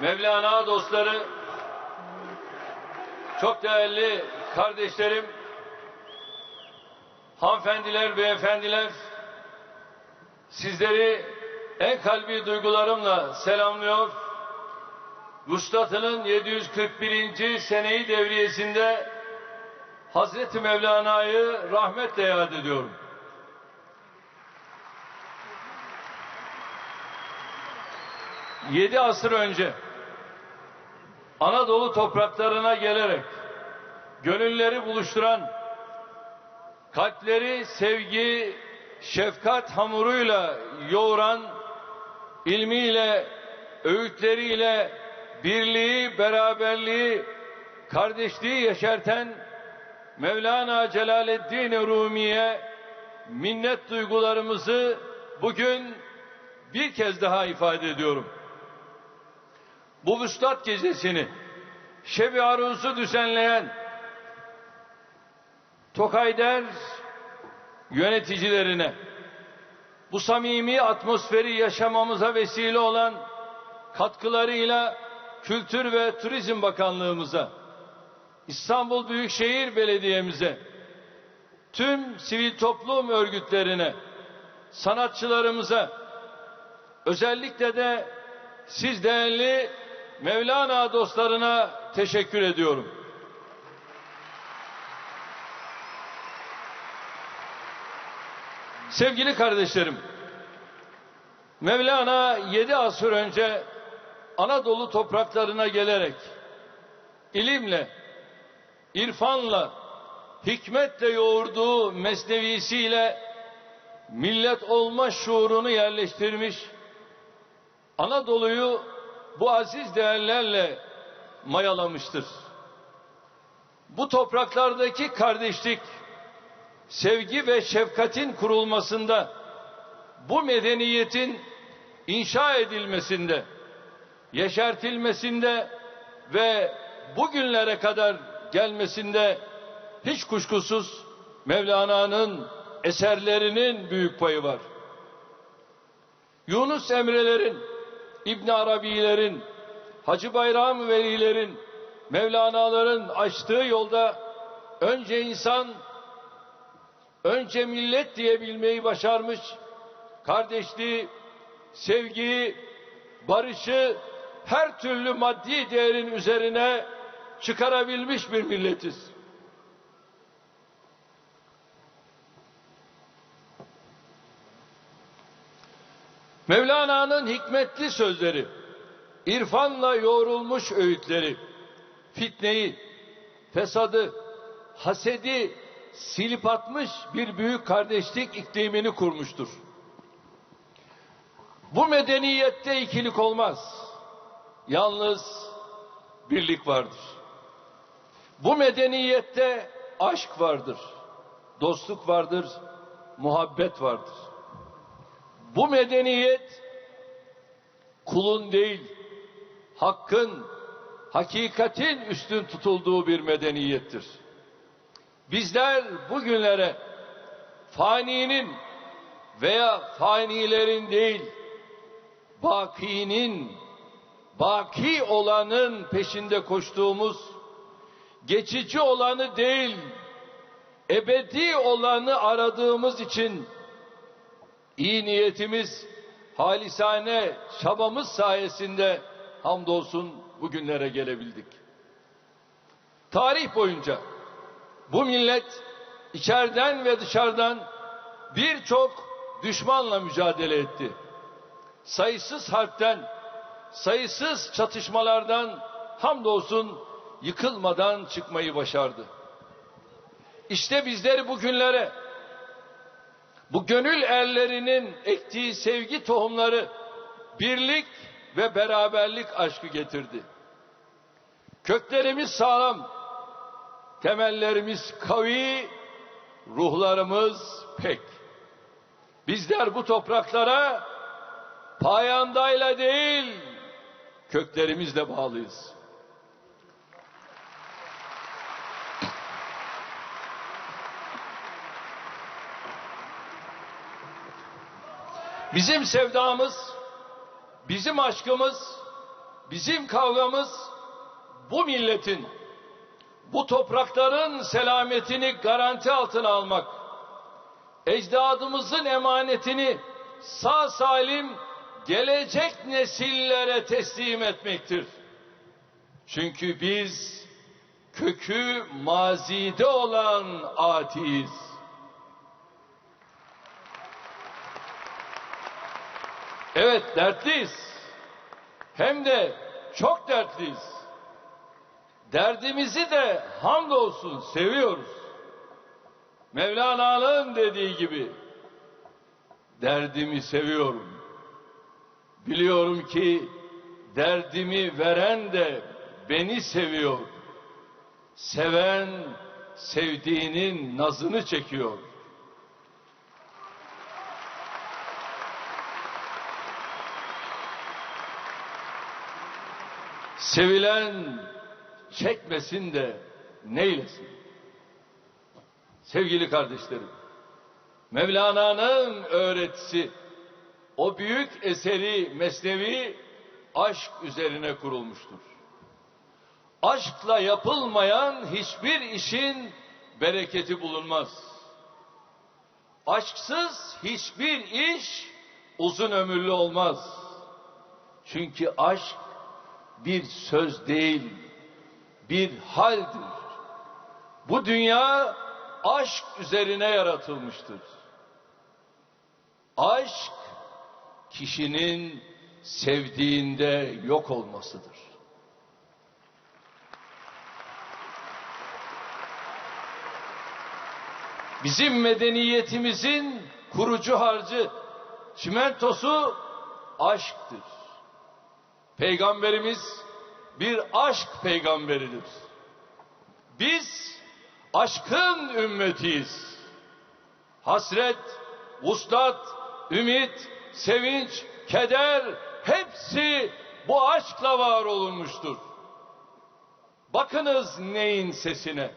Mevlana dostları, çok değerli kardeşlerim, hanımefendiler, beyefendiler, sizleri en kalbi duygularımla selamlıyor. Vuslat'ının 741. seneyi devriyesinde Hazreti Mevlana'yı rahmetle yad ediyorum. Yedi asır önce Anadolu topraklarına gelerek gönülleri buluşturan, kalpleri sevgi, şefkat hamuruyla yoğuran, ilmiyle, öğütleriyle birliği, beraberliği, kardeşliği yeşerten Mevlana Celaleddin Rumi'ye minnet duygularımızı bugün bir kez daha ifade ediyorum. Bu vüslat gecesini Şebi Aruz'u düzenleyen Tokayder yöneticilerine bu samimi atmosferi yaşamamıza vesile olan katkılarıyla Kültür ve Turizm Bakanlığımıza, İstanbul Büyükşehir Belediye'mize, tüm sivil toplum örgütlerine, sanatçılarımıza, özellikle de siz değerli Mevlana dostlarına teşekkür ediyorum. Sevgili kardeşlerim, Mevlana yedi asır önce Anadolu topraklarına gelerek ilimle, irfanla, hikmetle yoğurduğu mesnevisiyle millet olma şuurunu yerleştirmiş, Anadolu'yu bu aziz değerlerle mayalamıştır. Bu topraklardaki kardeşlik, sevgi ve şefkatin kurulmasında, bu medeniyetin inşa edilmesinde, yeşertilmesinde ve bugünlere kadar gelmesinde hiç kuşkusuz Mevlana'nın eserlerinin büyük payı var. Yunus Emre'lerin, İbn Arabi'lerin, Hacı Bayram Velilerin, Mevlana'ların açtığı yolda önce insan, önce millet diyebilmeyi başarmış, kardeşliği, sevgiyi, barışı her türlü maddi değerin üzerine çıkarabilmiş bir milletiz. Mevlana'nın hikmetli sözleri, irfanla yoğrulmuş öğütleri, fitneyi, fesadı, hasedi silip atmış bir büyük kardeşlik iklimini kurmuştur. Bu medeniyette ikilik olmaz. Yalnız birlik vardır. Bu medeniyette aşk vardır. Dostluk vardır. Muhabbet vardır. Bu medeniyet kulun değil, hakkın, hakikatin üstün tutulduğu bir medeniyettir. Bizler bugünlere faninin veya fanilerin değil, bakinin, baki olanın peşinde koştuğumuz, geçici olanı değil, ebedi olanı aradığımız için iyi niyetimiz, halisane çabamız sayesinde hamdolsun bugünlere gelebildik. Tarih boyunca bu millet içeriden ve dışarıdan birçok düşmanla mücadele etti. Sayısız harpten, sayısız çatışmalardan hamdolsun yıkılmadan çıkmayı başardı. İşte bizleri bugünlere bu gönül erlerinin ektiği sevgi tohumları birlik ve beraberlik aşkı getirdi. Köklerimiz sağlam, temellerimiz kavi, ruhlarımız pek. Bizler bu topraklara payandayla değil, köklerimizle bağlıyız. Bizim sevdamız, bizim aşkımız Bizim kavgamız bu milletin, bu toprakların selametini garanti altına almak, ecdadımızın emanetini sağ salim gelecek nesillere teslim etmektir. Çünkü biz kökü mazide olan atiyiz. Evet dertliyiz. Hem de çok dertliyiz. Derdimizi de hamdolsun seviyoruz. Mevlana'nın dediği gibi derdimi seviyorum. Biliyorum ki derdimi veren de beni seviyor. Seven sevdiğinin nazını çekiyor. Sevilen çekmesin de neylesin? Sevgili kardeşlerim, Mevlana'nın öğretisi, o büyük eseri Mesnevi aşk üzerine kurulmuştur. Aşkla yapılmayan hiçbir işin bereketi bulunmaz. Aşksız hiçbir iş uzun ömürlü olmaz. Çünkü aşk bir söz değil, bir haldir. Bu dünya aşk üzerine yaratılmıştır. Aşk kişinin sevdiğinde yok olmasıdır. Bizim medeniyetimizin kurucu harcı, çimentosu aşktır. Peygamberimiz bir aşk peygamberidir. Biz aşkın ümmetiyiz. Hasret, vuslat, ümit, sevinç, keder hepsi bu aşkla var olunmuştur. Bakınız neyin sesine.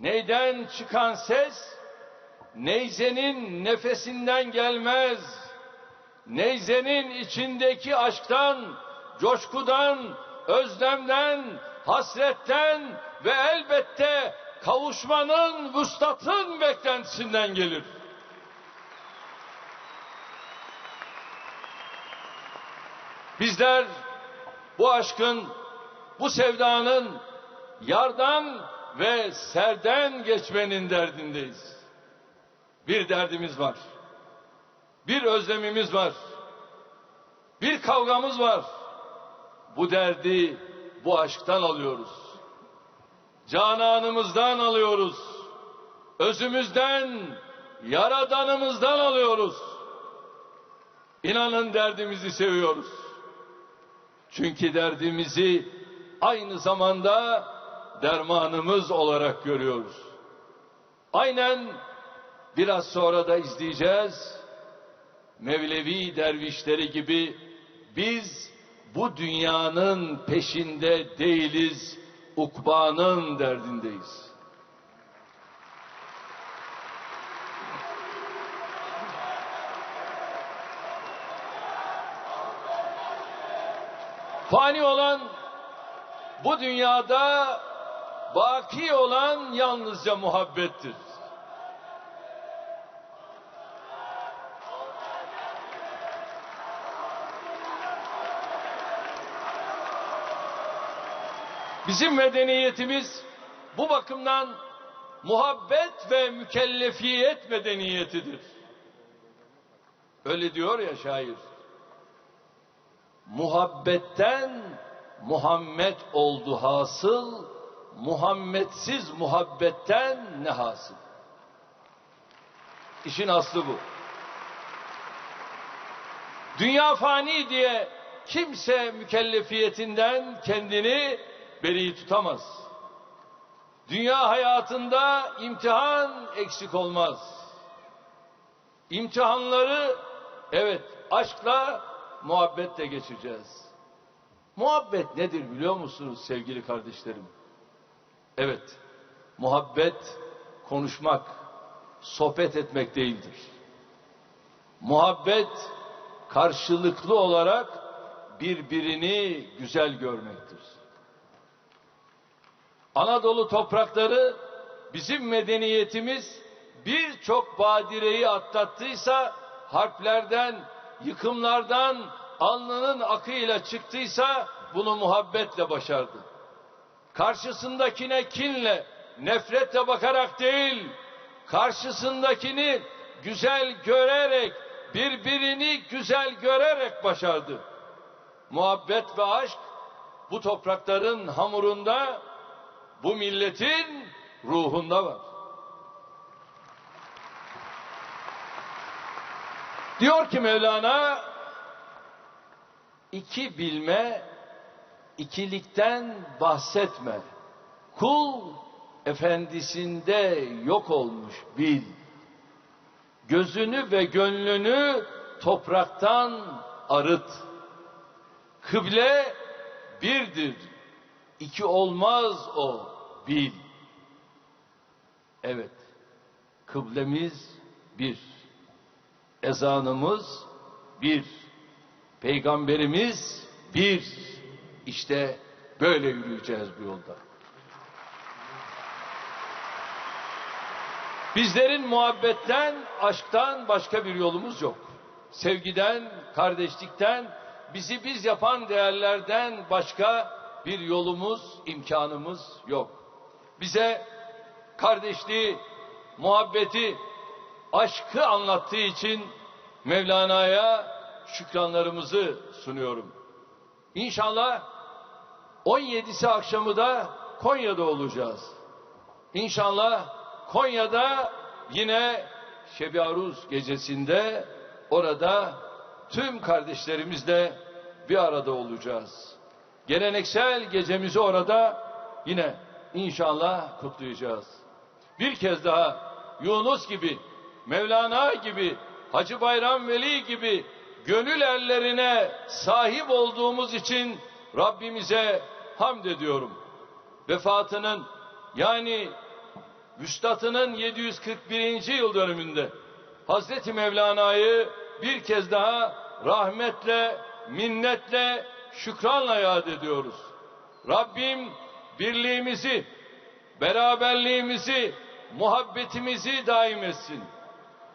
Neyden çıkan ses neyzenin nefesinden gelmez. Neyzenin içindeki aşktan, coşkudan, özlemden, hasretten ve elbette kavuşmanın, vuslatın beklentisinden gelir. Bizler bu aşkın, bu sevdanın yardan ve serden geçmenin derdindeyiz. Bir derdimiz var. Bir özlemimiz var. Bir kavgamız var. Bu derdi bu aşktan alıyoruz. Cananımızdan alıyoruz. Özümüzden, yaradanımızdan alıyoruz. İnanın derdimizi seviyoruz. Çünkü derdimizi aynı zamanda dermanımız olarak görüyoruz. Aynen biraz sonra da izleyeceğiz. Mevlevi dervişleri gibi biz bu dünyanın peşinde değiliz, ukbanın derdindeyiz. Fani olan bu dünyada baki olan yalnızca muhabbettir. Bizim medeniyetimiz bu bakımdan muhabbet ve mükellefiyet medeniyetidir. Öyle diyor ya şair. Muhabbetten Muhammed oldu hasıl, Muhammedsiz muhabbetten ne hasıl? İşin aslı bu. Dünya fani diye kimse mükellefiyetinden kendini beri tutamaz. Dünya hayatında imtihan eksik olmaz. İmtihanları evet aşkla muhabbetle geçeceğiz. Muhabbet nedir biliyor musunuz sevgili kardeşlerim? Evet, muhabbet konuşmak, sohbet etmek değildir. Muhabbet karşılıklı olarak birbirini güzel görmektir. Anadolu toprakları bizim medeniyetimiz birçok badireyi atlattıysa harplerden, yıkımlardan alnının akıyla çıktıysa bunu muhabbetle başardı. Karşısındakine kinle, nefretle bakarak değil, karşısındakini güzel görerek, birbirini güzel görerek başardı. Muhabbet ve aşk bu toprakların hamurunda, bu milletin ruhunda var. Diyor ki Mevlana, iki bilme, ikilikten bahsetme. Kul efendisinde yok olmuş bil. Gözünü ve gönlünü topraktan arıt. Kıble birdir. İki olmaz o bil. Evet. Kıblemiz bir. Ezanımız bir. Peygamberimiz bir. İşte böyle yürüyeceğiz bu yolda. Bizlerin muhabbetten, aşktan başka bir yolumuz yok. Sevgiden, kardeşlikten, bizi biz yapan değerlerden başka bir yolumuz, imkanımız yok. Bize kardeşliği, muhabbeti, aşkı anlattığı için Mevlana'ya şükranlarımızı sunuyorum. İnşallah 17'si akşamı da Konya'da olacağız. İnşallah Konya'da yine Şebi Aruz gecesinde orada tüm kardeşlerimizle bir arada olacağız. Geleneksel gecemizi orada yine inşallah kutlayacağız. Bir kez daha Yunus gibi, Mevlana gibi, Hacı Bayram Veli gibi gönül erlerine sahip olduğumuz için Rabbimize hamd ediyorum. Vefatının yani Vüstatının 741. yıl dönümünde Hazreti Mevlana'yı bir kez daha rahmetle, minnetle, şükranla yad ediyoruz. Rabbim birliğimizi, beraberliğimizi, muhabbetimizi daim etsin.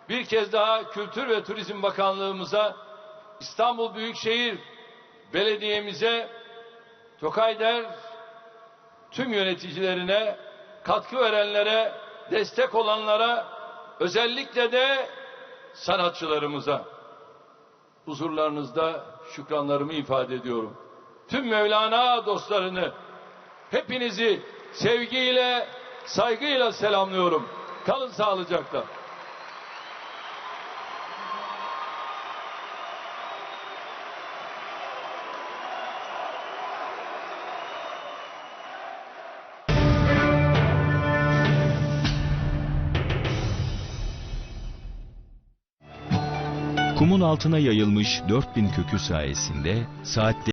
Bir kez daha Kültür ve Turizm Bakanlığımıza, İstanbul Büyükşehir Belediye'mize, Tokayder tüm yöneticilerine, katkı verenlere, destek olanlara, özellikle de sanatçılarımıza huzurlarınızda şükranlarımı ifade ediyorum. Tüm Mevlana dostlarını hepinizi sevgiyle, saygıyla selamlıyorum. Kalın sağlıcakla. Altına yayılmış 4000 kökü sayesinde saatte